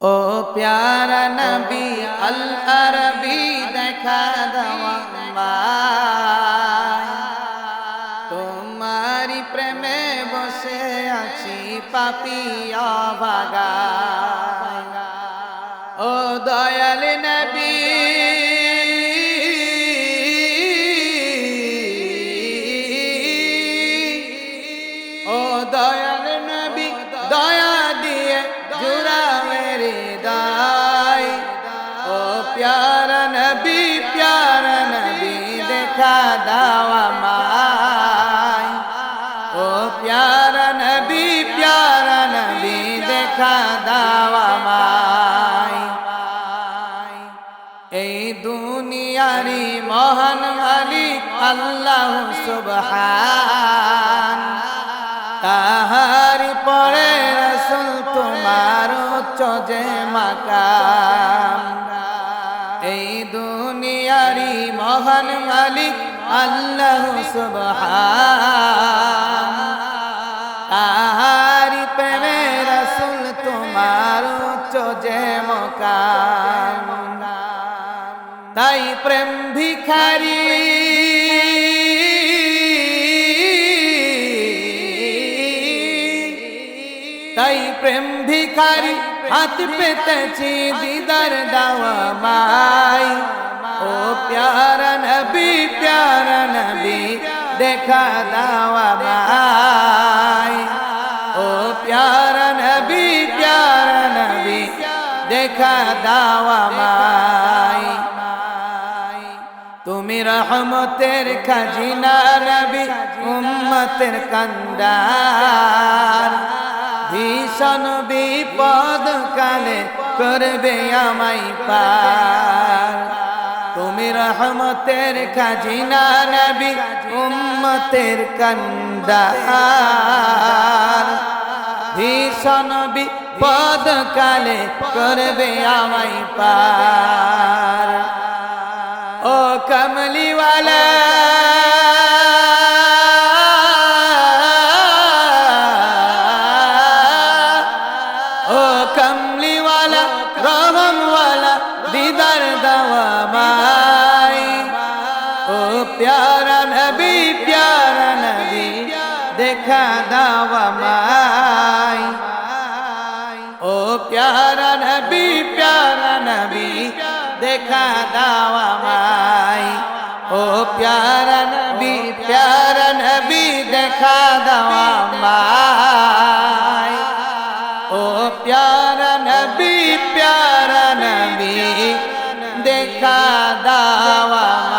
ও প্যারা নবী আল আরবি দেখা আমায়। তোমারি প্রেমে বসে আছি পাপিয়া অভাগা ও দয়াল দেখা দাওয়া মায় ও প্যারা নবী প্যারা নবী, দেখা দাওয়া মায় এই দুনিয়ারি মহান মালিক আল্লাহ সুবহান। তাহার পরে রসুল তোমার চজে মাকাম। এই দুনিয়ারি মহান মালিক আল্লাহ সুবহান। প্রেমে রসুল তোমার চজে মকাম তাই প্রেম ভিখারি তাই প্রেম ভিখারি হাত পেতেছি দিদার দাওয়া মাই ও প্যারা নবী প্যারা নবী, দেখা দাওয়া মাই ও প্যারা নবী প্যারা নবী, দেখা দাওয়া মাই তুমি রহমতের খাজিনা নবী, উম্মতের কান্দার। ভীষণ বিপদ কালে করবে আমাই পার। তুমি রহমতের খাজিনা নবী উম্মতের কন্দা ভীষণ বিপদ কালে করবে আমায় পার। ও কমলিওয়ালা দিদার দাওয়া মাই ও প্যারা নবী প্যারা নবী দেখা দাওয়া মাই ও প্যারা নবী প্যারা নবী দেখা দাওয়া মাই ও প্যারা দেখা দাওয়া